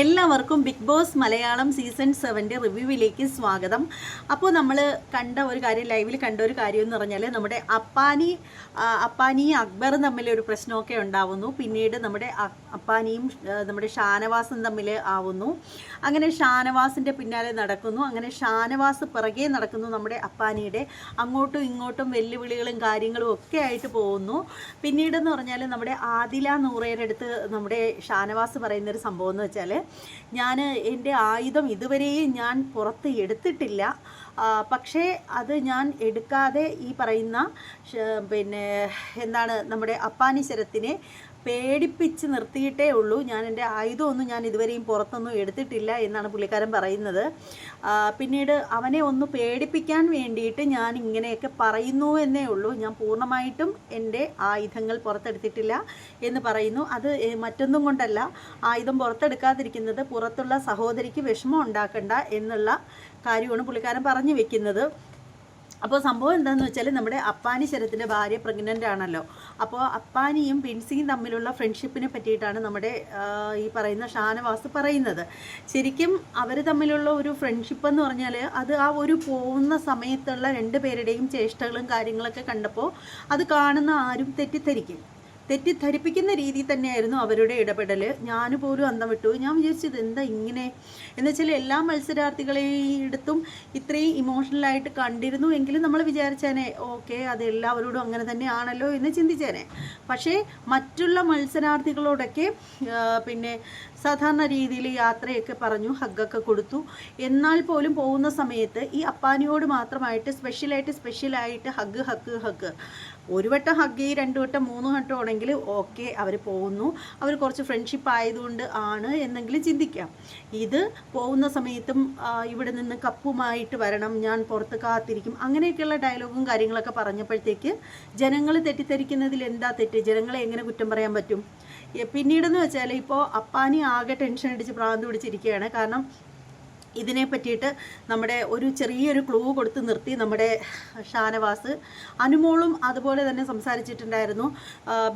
എല്ലാവർക്കും Bigg Boss Malayalam season സെവന്റെ റിവ്യൂവിലേക്ക് സ്വാഗതം. അപ്പോൾ നമ്മൾ കണ്ട ഒരു കാര്യം ലൈവിൽ കണ്ട ഒരു കാര്യം എന്ന് പറഞ്ഞാൽ നമ്മുടെ അപ്പാനി അപ്പാനി അക്ബർ തമ്മിൽ ഒരു പ്രശ്നമൊക്കെ ഉണ്ടാവുന്നു. പിന്നീട് നമ്മുടെ അപ്പാനിയും നമ്മുടെ ഷാനവാസും തമ്മിൽ ആവുന്നു. അങ്ങനെ ഷാനവാസിന്റെ പിന്നാലെ നടക്കുന്നു. അങ്ങനെ ഷാനവാസ് പിറകെ നടക്കുന്നു നമ്മുടെ അപ്പാനിയുടെ. അങ്ങോട്ടും ഇങ്ങോട്ടും വെല്ലുവിളികളും കാര്യങ്ങളും ഒക്കെ ആയിട്ട് പോകുന്നു. പിന്നീടെന്ന് പറഞ്ഞാൽ നമ്മുടെ ആദില നൂറയുടെ അടുത്ത് നമ്മുടെ ഷാനവാസ് പറയുന്നൊരു സംഭവം എന്ന് വെച്ചാൽ ഞാൻ എന്റെ ആയുധം ഇതുവരെയും ഞാൻ പുറത്ത് എടുത്തിട്ടില്ല. പക്ഷേ അത് ഞാൻ എടുക്കാതെ ഈ പറയുന്ന പിന്നെ എന്താണ് നമ്മുടെ അപ്പാനിശരത്തിനെ പേടിപ്പിച്ച് നിർത്തിയിട്ടേ ഉള്ളൂ. ഞാൻ എന്റെ ആയുധമൊന്നും ഞാൻ ഇതുവരെയും പുറത്തൊന്നും എടുത്തിട്ടില്ല എന്നാണ് പുള്ളിക്കാരൻ പറയുന്നത്. പിന്നീട് അവനെ ഒന്ന് പേടിപ്പിക്കാൻ വേണ്ടിയിട്ട് ഞാൻ ഇങ്ങനെയൊക്കെ പറയുന്നു എന്നേ ഉള്ളൂ. ഞാൻ പൂർണമായിട്ടും എന്റെ ആയുധങ്ങൾ പുറത്തെടുത്തിട്ടില്ല എന്ന് പറയുന്നു. അത് മറ്റൊന്നും കൊണ്ടല്ല. ആയുധം പുറത്തെടുക്കാതിരിക്കുന്നത് പുറത്തുള്ള സഹോദരിക്ക് വിഷമം ഉണ്ടാക്കണ്ട എന്നുള്ള കാര്യമാണ് പുള്ളിക്കാരൻ പറഞ്ഞു വെക്കുന്നത്. അപ്പോൾ സംഭവം എന്താണെന്ന് വെച്ചാൽ നമ്മുടെ അപ്പാനി ശരത്തിന്റെ ഭാര്യ പ്രഗ്നന്റ് ആണല്ലോ. അപ്പോൾ അപ്പാനിയും പിൻസിയും തമ്മിലുള്ള ഫ്രണ്ട്ഷിപ്പിനെ പറ്റിയിട്ടാണ് നമ്മുടെ ഈ പറയുന്ന ഷാനവാസ് പറയുന്നത്. ശരിക്കും അവർ തമ്മിലുള്ള ഒരു ഫ്രണ്ട്ഷിപ്പ് എന്ന് പറഞ്ഞാൽ അത് ആ ഒരു പോകുന്ന സമയത്തുള്ള രണ്ട് പേരുടെയും ചേഷ്ടകളും കാര്യങ്ങളൊക്കെ കണ്ടപ്പോൾ അത് കാണുന്ന ആരും തെറ്റിദ്ധരിക്കും തെറ്റിദ്ധരിപ്പിക്കുന്ന രീതിയിൽ തന്നെയായിരുന്നു അവരുടെ ഇടപെടൽ ഞാൻ പോലും അന്തം വിട്ടു. ഞാൻ വിചാരിച്ചത് എന്താ ഇങ്ങനെ? എന്ന് വെച്ചാൽ എല്ലാ മത്സരാർത്ഥികളെടുത്തും ഇത്രയും ഇമോഷണലായിട്ട് കണ്ടിരുന്നു എങ്കിലും നമ്മൾ വിചാരിച്ചേനെ ഓക്കെ അത് എല്ലാവരോടും അങ്ങനെ തന്നെയാണല്ലോ എന്ന് ചിന്തിച്ചേനെ. പക്ഷേ മറ്റുള്ള മത്സരാർത്ഥികളോടൊക്കെ പിന്നെ സാധാരണ രീതിയിൽ യാത്രയൊക്കെ പറഞ്ഞു ഹഗ്ഗൊക്കെ കൊടുത്തു. എന്നാൽ പോലും പോകുന്ന സമയത്ത് ഈ അപ്പാനിയോട് മാത്രമായിട്ട് സ്പെഷ്യലായിട്ട് സ്പെഷ്യലായിട്ട് ഹഗ് ഹഗ് ഹഗ്. ഒരു വട്ടം ഹഗ് ചെയ്യും രണ്ട് വട്ടം മൂന്ന് വട്ടം ആണെങ്കിൽ ഓക്കെ അവർ പോകുന്നു. അവർ കുറച്ച് ഫ്രണ്ട്ഷിപ്പ് ആയതുകൊണ്ട് ആണ് എന്നെങ്കിലും ചിന്തിക്കാം. ഇത് പോകുന്ന സമയത്തും ഇവിടെ നിന്ന് കപ്പുമായിട്ട് വരണം ഞാൻ പുറത്ത് കാത്തിരിക്കും. അങ്ങനെയൊക്കെയുള്ള ഡയലോഗും കാര്യങ്ങളൊക്കെ പറഞ്ഞപ്പോഴത്തേക്ക് ജനങ്ങൾ തെറ്റിദ്ധരിക്കുന്നതിൽ എന്താ തെറ്റ്? ജനങ്ങളെ എങ്ങനെ കുറ്റം പറയാൻ പറ്റും? പിന്നീടെന്ന് വെച്ചാൽ ഇപ്പോൾ അപ്പാനി ആകെ ടെൻഷൻ അടിച്ച് പ്രാന്ത് പിടിച്ചിരിക്കുകയാണ്. കാരണം ഇതിനെ പറ്റിയിട്ട് നമ്മുടെ ഒരു ചെറിയൊരു ക്ലൂ കൊടുത്ത് നിർത്തി നമ്മുടെ ഷാനവാസ്. അനുമോളും അതുപോലെ തന്നെ സംസാരിച്ചിട്ടുണ്ടായിരുന്നു.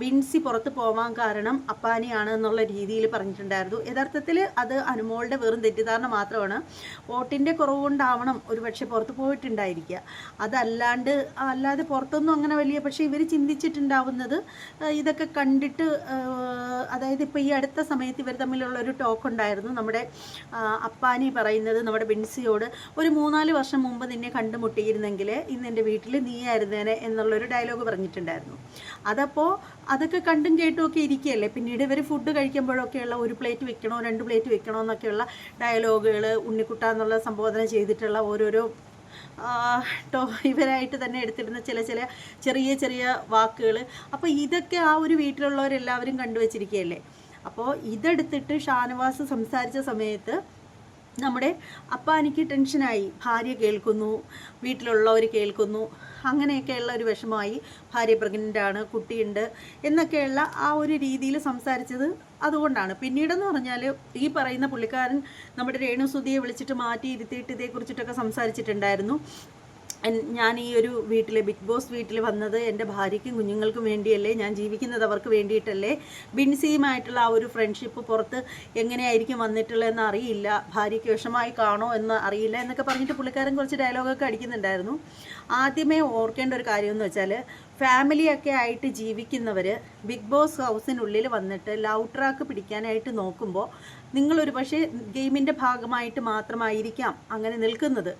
ബിൻസി പുറത്ത് പോവാൻ കാരണം അപ്പാനിയാണ് എന്നുള്ള രീതിയിൽ പറഞ്ഞിട്ടുണ്ടായിരുന്നു. യഥാർത്ഥത്തിൽ അത് അനുമോളുടെ വെറും തെറ്റിദ്ധാരണ മാത്രമാണ്. വോട്ടിന്റെ കുറവ് കൊണ്ടാവണം ഒരു പക്ഷേ പുറത്ത് പോയിട്ടുണ്ടായിരിക്കുക. അതല്ലാണ്ട് അല്ലാതെ പുറത്തൊന്നും അങ്ങനെ വലിയ പക്ഷേ ഇവർ ചിന്തിച്ചിട്ടുണ്ടാവുന്നത് ഇതൊക്കെ കണ്ടിട്ട് അതായത് ഇപ്പോൾ ഈ അടുത്ത സമയത്ത് ഇവർ തമ്മിലുള്ള ഒരു ടോക്ക് ഉണ്ടായിരുന്നു. നമ്മുടെ അപ്പാനി അപ്പാനി പറയുന്നത് നമ്മുടെ ബിൻസിയോട് ഒരു മൂന്നാൽ വർഷം മുമ്പ് നിന്നെ കണ്ടുമുട്ടിയിരുന്നെങ്കിൽ ഇന്ന് എന്റെ വീട്ടിൽ നീയായിരുന്നേനെ എന്നുള്ളൊരു ഡയലോഗ് പറഞ്ഞിട്ടുണ്ടായിരുന്നു. അതപ്പോൾ അതൊക്കെ കണ്ടും കേട്ടും ഒക്കെ ഇരിക്കുകയല്ലേ? പിന്നീട് ഇവർ ഫുഡ് കഴിക്കുമ്പോഴൊക്കെയുള്ള ഒരു പ്ലേറ്റ് വെക്കണോ രണ്ട് പ്ലേറ്റ് വെക്കണോ എന്നൊക്കെയുള്ള ഡയലോഗുകൾ ഉണ്ണിക്കുട്ട എന്നുള്ള സംബോധന ചെയ്തിട്ടുള്ള ഓരോരോ ടോ ഇവരായിട്ട് തന്നെ എടുത്തിരുന്ന ചില ചില ചെറിയ ചെറിയ വാക്കുകൾ അപ്പോൾ ഇതൊക്കെ ആ ഒരു വീട്ടിലുള്ളവരെല്ലാവരും കണ്ടുവച്ചിരിക്കുകയല്ലേ? അപ്പോൾ ഇതെടുത്തിട്ട് ഷാനവാസ് സംസാരിച്ച സമയത്ത് നമ്മുടെ അപ്പാനിക്ക് ടെൻഷനായി. ഭാര്യ കേൾക്കുന്നു. വീട്ടിലുള്ളവർ കേൾക്കുന്നു. അങ്ങനെയൊക്കെയുള്ള ഒരു വിഷമമായി ഭാര്യ പ്രഗ്നന്റ് ആണ് കുട്ടിയുണ്ട് എന്നൊക്കെയുള്ള ആ ഒരു രീതിയിൽ സംസാരിച്ചത് അതുകൊണ്ടാണ്. പിന്നീടെന്ന് പറഞ്ഞാൽ ഈ പറയുന്ന പുള്ളിക്കാരൻ നമ്മുടെ രേണുസുതിയെ വിളിച്ചിട്ട് മാറ്റി ഇരുത്തിയിട്ട് ഇതേക്കുറിച്ചിട്ടൊക്കെ സംസാരിച്ചിട്ടുണ്ടായിരുന്നു. ഞാൻ ഈ ഒരു വീട്ടിലെ ബിഗ് ബോസ് വീട്ടിൽ വന്നത് എന്റെ ഭാര്യയ്ക്കും കുഞ്ഞുങ്ങൾക്കും വേണ്ടിയല്ലേ ഞാൻ ജീവിക്കുന്നത് അവർക്ക് വേണ്ടിയിട്ടല്ലേ. ബിൻസിയുമായിട്ടുള്ള ആ ഒരു ഫ്രണ്ട്ഷിപ്പ് പുറത്ത് എങ്ങനെയായിരിക്കും വന്നിട്ടുള്ളതെന്ന് അറിയില്ല. ഭാര്യയ്ക്ക് വിഷമായി കാണോ എന്ന് അറിയില്ല എന്നൊക്കെ പറഞ്ഞിട്ട് പുള്ളിക്കാരൻ കുറച്ച് ഡയലോഗൊക്കെ അടിക്കുന്നുണ്ടായിരുന്നു. ആദ്യമേ ഓർക്കേണ്ട ഒരു കാര്യം എന്ന് വെച്ചാൽ ഫാമിലിയൊക്കെ ആയിട്ട് ജീവിക്കുന്നവർ ബിഗ് ബോസ് ഹൗസിനുള്ളിൽ വന്നിട്ട് ലവ് ട്രാക്ക് പിടിക്കാനായിട്ട് നോക്കുമ്പോൾ നിങ്ങളൊരു പക്ഷേ ഗെയിമിന്റെ ഭാഗമായിട്ട് മാത്രമായിരിക്കാം അങ്ങനെ നിൽക്കുന്നത്.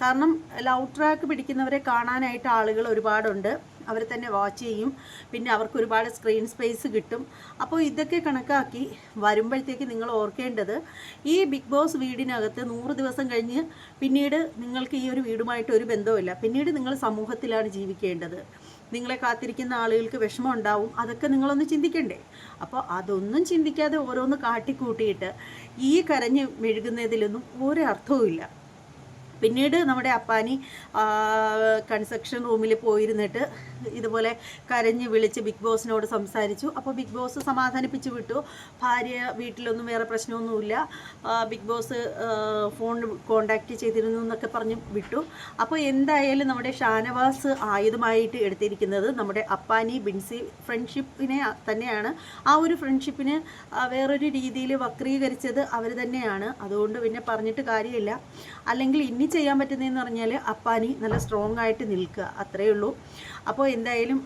കാരണം ലവ് ട്രാക്ക് പിടിക്കുന്നവരെ കാണാനായിട്ട് ആളുകൾ ഒരുപാടുണ്ട്. അവർ തന്നെ വാച്ച് ചെയ്യും. പിന്നെ അവർക്ക് ഒരുപാട് സ്ക്രീൻ സ്പേസ് കിട്ടും. അപ്പോൾ ഇതൊക്കെ കണക്കാക്കി വരുമ്പോഴത്തേക്ക് നിങ്ങൾ ഓർക്കേണ്ടത് ഈ ബിഗ് ബോസ് വീടിനകത്ത് നൂറ് ദിവസം കഴിഞ്ഞ് പിന്നീട് നിങ്ങൾക്ക് ഈ ഒരു വീടുമായിട്ട് ഒരു ബന്ധവുമില്ല. പിന്നീട് നിങ്ങൾ സമൂഹത്തിലാണ് ജീവിക്കേണ്ടത്. നിങ്ങളെ കാത്തിരിക്കുന്ന ആളുകൾക്ക് വിഷമം ഉണ്ടാവും. അതൊക്കെ നിങ്ങളൊന്ന് ചിന്തിക്കണ്ടേ? അപ്പോൾ അതൊന്നും ചിന്തിക്കാതെ ഓരോന്ന് കാട്ടിക്കൂട്ടിയിട്ട് ഈ കരഞ്ഞ് മെഴുകുന്നതിലൊന്നും ഒരർത്ഥവും അർത്ഥവുമില്ല പിന്നീട് നമ്മുടെ അപ്പാനി കൺസ്ട്രക്ഷൻ റൂമിൽ പോയിരുന്നിട്ട് ഇതുപോലെ കരഞ്ഞ് വിളിച്ച് ബിഗ് ബോസിനോട് സംസാരിച്ചു. അപ്പോൾ ബിഗ് ബോസ് സമാധാനിപ്പിച്ചു വിട്ടു. ഭാര്യ വീട്ടിലൊന്നും വേറെ പ്രശ്നമൊന്നുമില്ല. ബിഗ് ബോസ് ഫോൺ കോണ്ടാക്റ്റ് ചെയ്തിരുന്നു എന്നൊക്കെ പറഞ്ഞ് വിട്ടു. അപ്പോൾ എന്തായാലും നമ്മുടെ ഷാനവാസ് ആയുധമായിട്ട് എടുത്തിരിക്കുന്നത് നമ്മുടെ അപ്പാനി ബിൻസി ഫ്രണ്ട്ഷിപ്പിനെ തന്നെയാണ്. ആ ഒരു ഫ്രണ്ട്ഷിപ്പിന് വേറൊരു രീതിയിൽ വക്രീകരിച്ചത് അവർ തന്നെയാണ്. അതുകൊണ്ട് പിന്നെ പറഞ്ഞിട്ട് കാര്യമില്ല. അല്ലെങ്കിൽ ഇനി ചെയ്യാൻ പറ്റുന്നതെന്ന് പറഞ്ഞാൽ അപ്പാനി നല്ല സ്ട്രോങ് ആയിട്ട് നിൽക്കുക. അത്രയേ ഉള്ളൂ. അപ്പോൾ എന്തായാലും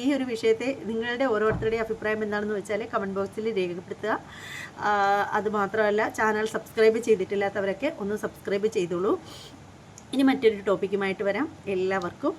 ഈ ഒരു വിഷയത്തെ നിങ്ങളുടെ ഓരോരുത്തരുടെയും അഭിപ്രായം എന്താണെന്ന് വെച്ചാൽ കമന്റ് ബോക്സിൽ രേഖപ്പെടുത്തുക. അതുമാത്രമല്ല അത് മാത്രമല്ല ചാനൽ സബ്സ്ക്രൈബ് ചെയ്തിട്ടില്ലാത്തവരൊക്കെ ഒന്ന് സബ്സ്ക്രൈബ് ചെയ്തോളൂ. ഇനി മറ്റൊരു ടോപ്പിക്കുമായിട്ട് വരാം. എല്ലാവർക്കും